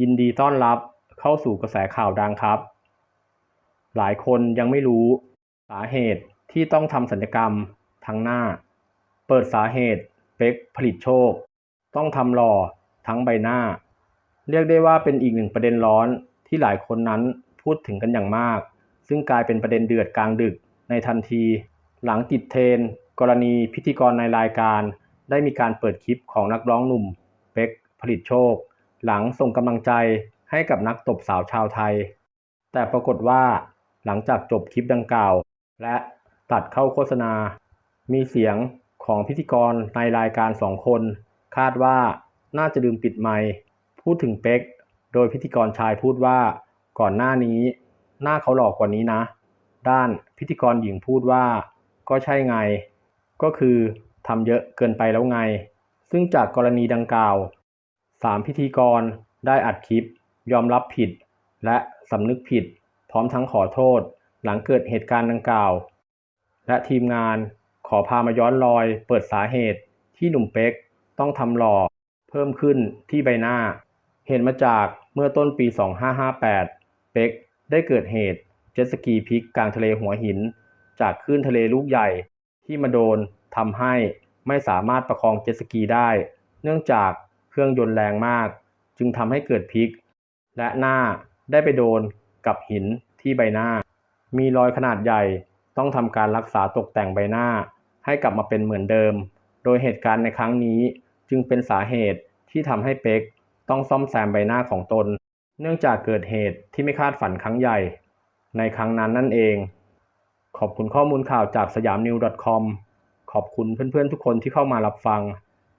ยินดีต้อนรับเข้าสู่กระแสข่าวดังครับ หลายคนยังไม่รู้ สาเหตุที่ต้องทำศัลยกรรมทั้งหน้า เปิดสาเหตุเป๊กผลิตโชค ต้องทำหล่อทั้งใบหน้า เรียกได้ว่าเป็นอีกหนึ่งประเด็นร้อนที่หลายคนนั้นพูดถึงกันอย่างมาก ซึ่งกลายเป็นประเด็นเดือดกลางดึกในทันที หลังติดเทรนกรณีพิธีกรในรายการ ได้มีการเปิดคลิปของนักร้องหนุ่มเป๊กผลิตโชค หลังส่งกำลังใจให้กับนักตบสาวชาวไทย แต่ปรากฏว่าหลังจากจบคลิปดังกล่าว และตัดเข้าโฆษณา มีเสียงของพิธีกรในรายการสองคน คาดว่าน่าจะลืมปิดไมค์พูดถึงเป๊กโดยพิธีกรชายพูดว่าก่อนหน้านี้ หน้าเขาหลอกกว่านี้นะ ด้านพิธีกรหญิงพูดว่า ก็ใช่ไง ก็คือทำเยอะเกินไปแล้วไง ซึ่งจากกรณีดังกล่าว สามพิธีกรได้อัดคลิป ยอมรับผิด และสำนึกผิด พร้อมทั้งขอโทษ หลังเกิดเหตุการณ์ดังกล่าว และทีมงานขอพามาย้อนรอย เปิดสาเหตุที่หนุ่มเป๊กต้องทำหล่อ เพิ่มขึ้นที่ใบหน้า เห็นมาจากเมื่อต้นปี 2558 เป๊กได้เกิดเหตุเจ็ตสกีพลิกกลางทะเลหัวหิน จากคลื่นทะเลลูกใหญ่ที่มาโดนทำให้ไม่สามารถประคองเจ็ตสกีได้ เนื่องจาก เครื่องยนต์แรงมาก จึงทำให้เกิดพลิก และหน้าได้ไปโดนกับหินที่ใบหน้า มีรอยขนาดใหญ่ต้องทำการรักษาตกแต่งใบหน้า ให้กลับมาเป็นเหมือนเดิม โดยเหตุการณ์ในครั้งนี้จึงเป็นสาเหตุที่ทำให้เป๊กต้องซ่อมแซมใบหน้าของตน เนื่องจากเกิดเหตุที่ไม่คาดฝันครั้งใหญ่ ในครั้งนั้นนั่นเอง ขอบคุณข้อมูลข่าวจากสยามนิว .com ขอบคุณเพื่อนๆทุกคนที่เข้ามารับฟัง